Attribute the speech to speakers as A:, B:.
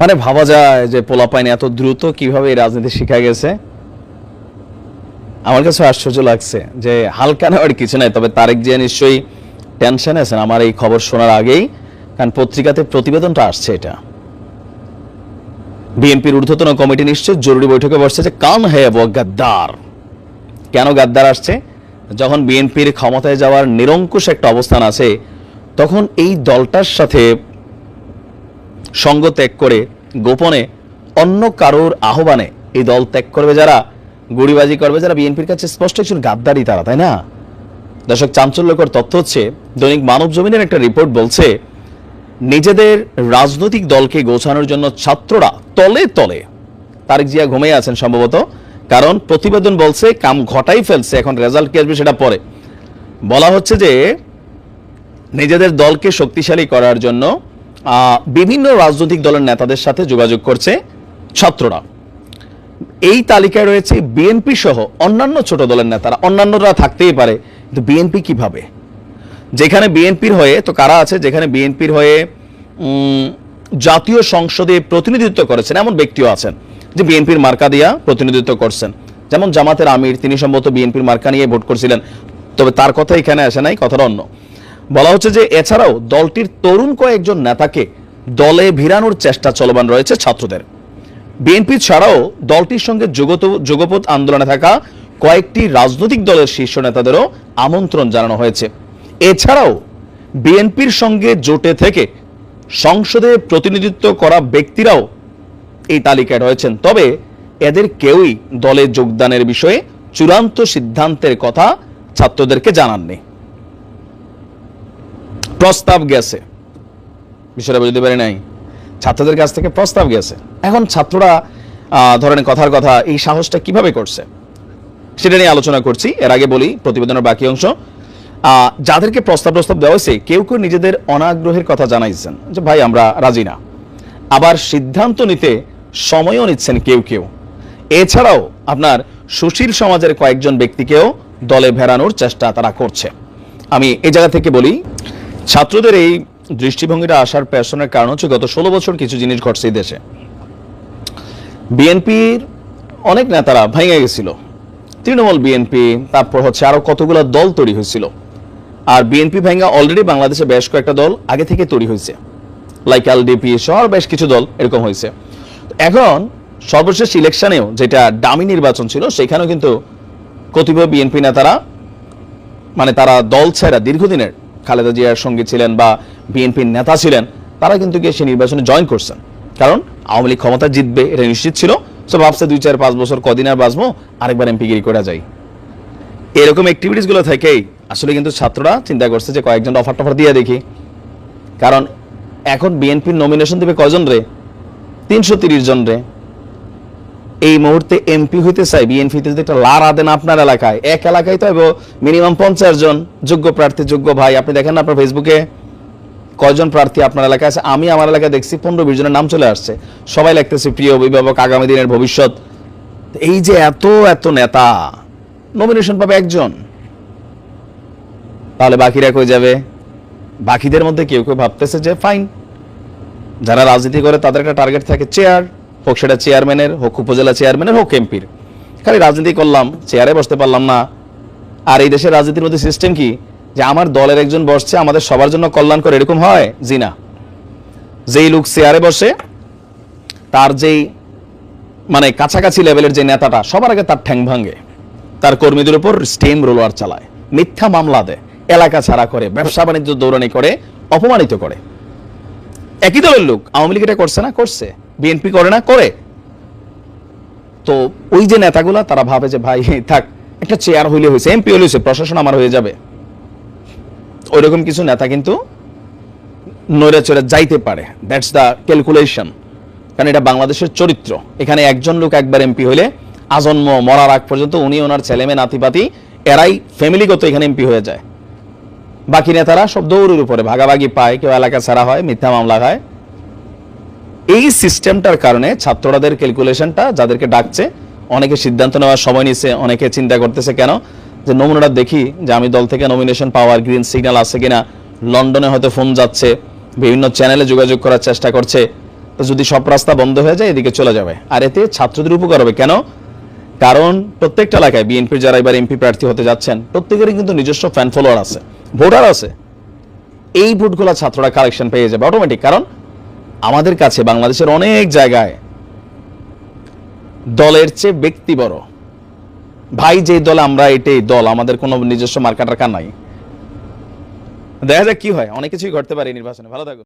A: মানে ভাবা যায় যে পোলাপাইন এত দ্রুত কীভাবে এই রাজনীতি শিখা গেছে। আমার কাছে আশ্চর্য লাগছে যে হালকা নেওয়ার কিছু নাই, তবে তারেক জিয়া নিশ্চয়ই টেনশন আছেন। আমার এই খবর শোনার আগেই, কারণ পত্রিকাতে প্রতিবেদনটা আসছে এটা। বিএনপির ঊর্ধ্বতন কমিটি নিশ্চয় জরুরি বৈঠকে বসছে যে, কান হ্যাঁ গাদ্দার। কেন গাদ্দার আসছে? যখন বিএনপির ক্ষমতায় যাওয়ার নিরঙ্কুশ একটা অবস্থান আছে, তখন এই দলটার সাথে সঙ্গ ত্যাগ করে গোপনে অন্য কারোর আহ্বানে এই দল ত্যাগ করবে যারা গুড়িবাজি করবে যারা, বিএনপির কাছে স্পষ্ট একজন গাদ্দারি তারা, তাই না? দর্শক, চাঞ্চল্যকর তথ্য হচ্ছে, দৈনিক মানব জমিনের একটা রিপোর্ট বলছে, নিজেদের রাজনৈতিক দলকে গোছানোর জন্য ছাত্ররা তলে তলে তারেক জিয়া ঘুমিয়ে আছেন সম্ভবত, কারণ প্রতিবেদন বলছে, কাম ঘটাই ফেলছে, এখন রেজাল্ট কি আসবে সেটা পরে। বলা হচ্ছে যে, নিজেদের দলকে শক্তিশালী করার জন্য বিভিন্ন রাজনৈতিক দলের নেতাদের সাথে যোগাযোগ করছে ছাত্ররা। এই তালিকায় রয়েছে বিএনপি সহ অন্যান্য ছোট দলের নেতারা। অন্যান্যরা থাকতেই পারে, কিন্তু বিএনপি কীভাবে? যেখানে বিএনপির হয়ে, তো কারা আছে? যেখানে বিএনপির হয়ে জাতীয় সংসদে প্রতিনিধিত্ব করেছেন, এমন ব্যক্তিও আছেন, যে বিএনপির মার্কা দিয়া প্রতিনিধিত্ব করছেন। যেমন জামাতের আমির, তিনি সম্ভবত বিএনপির মার্কা নিয়ে ভোট করছিলেন। তবে তার কথা এখানে আসে নাই, কথাটা অন্য। বলা হচ্ছে যে এছাড়াও দলটির তরুণ কয়েকজন নেতাকে দলে ভিড়ানোর চেষ্টা চলমান রয়েছে ছাত্রদের। বিএনপি ছাড়াও দলটির সঙ্গে যোগপথ আন্দোলনে থাকা কয়েকটি রাজনৈতিক দলের শীর্ষ নেতাদেরও আমন্ত্রণ জানানো হয়েছে। এছাড়াও বিএনপির সঙ্গে জোটে থেকে সংসদে প্রতিনিধিত্ব করা ব্যক্তিরাও এই তালিকায় রয়েছেন। তবে এদের কেউই দলে যোগদানের বিষয়ে চূড়ান্ত সিদ্ধান্তের কথা ছাত্রদেরকে জানাননি। প্রস্তাব গেছে। বিষয়টা বুঝতে পারি নাই। ছাত্রদের কাছ থেকে প্রস্তাব গেছে। এখন ছাত্ররা ধরেন কথার কথা, এই সাহসটা কীভাবে করছে? সেটা নিয়ে আলোচনা করছি। এর আগে বলি, প্রতিবেদনের বাকি অংশ। যাদেরকে প্রস্তাব প্রস্তাব দেওয়া হয়েছে, কেউ কেউ নিজেদের অনাগ্রহের কথা জানাইছেন যে, ভাই, আমরা রাজি না। আবার সিদ্ধান্ত নিতে সময়ও নিচ্ছেন কেউ কেউ। এছাড়াও আপনার সুশীল সমাজের কয়েকজন ব্যক্তিকেও দলে ভেড়ানোর চেষ্টা তারা করছে। আমি এই জায়গা থেকে বলি ছাত্রদের এই দৃষ্টিভঙ্গিটা আসার পেছনের কারণ হচ্ছে গত ষোলো বছর কিছু জিনিস ঘটছে এই দেশে। বিএনপির অনেক নেতারা ভেঙে গেছিল। তৃণমূল বিএনপি, তারপর হচ্ছে আরও কতগুলো দল তৈরি হয়েছিল। আর বিএনপি ভেঙে অলরেডি বাংলাদেশে বেশ কয়েকটা দল আগে থেকে তৈরি হয়েছে। লাইক এলডিপি সহ বেশ কিছু দল এরকম হয়েছে। এখন সর্বশেষ ইলেকশনেও যেটা ডামি নির্বাচন ছিল, সেখানেও কিন্তু কতিপয় বিএনপি নেতারা মানে তারা দল ছেড়া দীর্ঘদিনের খালেদা জিয়ার সঙ্গে ছিলেন বা বিএনপির নেতা ছিলেন, তারা কিন্তু গিয়ে সেই নির্বাচনে জয়েন করছেন। কারণ আওয়ামী লীগ ক্ষমতা জিতবে, এটা নিশ্চিত ছিল। সো ভাবছে দুই, চার, পাঁচ বছর কদিন আর বাঁচবো, আরেকবার এমপিগিরি করা যায় এরকম অ্যাক্টিভিটিসগুলো থেকেই আসলে কিন্তু ছাত্ররা চিন্তা করছে যে কয়েকজন অফার টফার দিয়ে দেখি। কারণ এখন বিএনপির নমিনেশন দেবে কয়জন রে? তিনশো তিরিশ জন রে। এই মুহূর্তে এমপি হইতে চাই বিএনপিতে যদি একটা লারা দেন আপনার এলাকায়। এক এলাকায় তো মিনিমাম পঞ্চাশ জন যোগ্য প্রার্থী, যোগ্য ভাই। আপনি দেখেন না আপনার ফেসবুকে কয়জন প্রার্থী আপনার এলাকায় আছে? আমি আমার এলাকায় দেখছি পনেরো বিশ জনের নাম চলে আসছে। সবাই লিখতেছে প্রিয় অভিভাবক আগামী দিনের ভবিষ্যৎ। এই যে এত এত নেতা নমিনেশন পাবে একজন। তাহলে বাকিরা কই যাবে? বাকিদের মধ্যে কেউ কেউ ভাবতেছে যে ফাইন যারা রাজনীতি করে তাদের একটা টার্গেট থাকে চেয়ার হোক সেটা চেয়ারম্যানের, হোক উপজেলা চেয়ারম্যানের, হোক এমপির। খালি রাজনীতি করলাম, চেয়ারে বসতে পারলাম না। আর এই দেশের রাজনীতির মধ্যে সিস্টেম কি? যে আমার দলের একজন বসছে, আমাদের সবার জন্য কল্যাণ করে এরকম হয়? জি না। যেই লোক চেয়ারে বসে, তার যেই মানে কাছাকাছি লেভেলের যে নেতাটা, সবার আগে তার ঠ্যাং ভাঙে। তার কর্মীদের উপর স্টেম রোলার চালায়, মিথ্যা মামলা দেয়, এলাকা ছাড়া করে ব্যবসা বাণিজ্য দৌড়ানি করে, অপমানিত করে। একই দলের লোক, আওয়ামী লীগ এটা করছে না, করছে। বিএনপি করে না, করে। তো ওই যে নেতাগুলা, তারা ভাবে যে, ভাই, থাক, একটা চেয়ার হইলে হয়েছে এমপি হইলে হয়েছে প্রশাসন আমার হয়ে যাবে। ওইরকম কিছু নেতা কিন্তু নড়ে চড়ে যাইতে পারে। দ্যাটস দ্য ক্যালকুলেশন কারণ এটা বাংলাদেশের চরিত্র। এখানে একজন লোক একবার এমপি হইলে, আজন্ম মরার আগ পর্যন্ত উনি ওনার ছেলেমেয়ে, নাতিপাতি, এরাই ফ্যামিলিগত এখানে এমপি হয়ে যায়। বাকি নেতারা সব দৌড়ের উপরে ভাগাভাগি পায়, কেউ এলাকা ছাড়া হয়, মিথ্যা মামলা হয়। এই সিস্টেমটার কারণে ছাত্ররাদের ক্যালকুলেশনটা যাদেরকে ডাকছে, অনেকে সিদ্ধান্ত নেওয়ার সময় নিছে, অনেকে চিন্তা করতেছে কেন? যে নমুনাটা দেখি যে আমি দল থেকে নমিনেশন পাওয়ার গ্রিন সিগন্যাল আছে কিনা। লন্ডনে হয়তো ফোন যাচ্ছে, বিভিন্ন চ্যানেলে যোগাযোগ করার চেষ্টা করছে। যদি সব রাস্তা বন্ধ হয়ে যায়, এদিকে চলে যাবে। আর এতে ছাত্রদের উপকার হবে। কেন? কারণ প্রত্যেকটা এলাকায় বিএনপির যারা এবার এমপি প্রার্থী হতে যাচ্ছেন, প্রত্যেকেরই কিন্তু নিজস্ব ফ্যান ফলোয়ার আছে, ভোটার আছে। এই ভোটগুলো ছাত্ররা কালেকশন পেয়ে যাবে অটোমেটিক কারণ আমাদের কাছে বাংলাদেশের অনেক জায়গায় দলের চেয়ে ব্যক্তি বড়। ভাই যে দল, আমরা এটাই দল, আমাদের কোনো নিজস্ব মার্কা টার্কা নাই। দেখা যাক কি হয়, অনেক কিছুই ঘটতে পারে নির্বাচনে। ভালো থাকো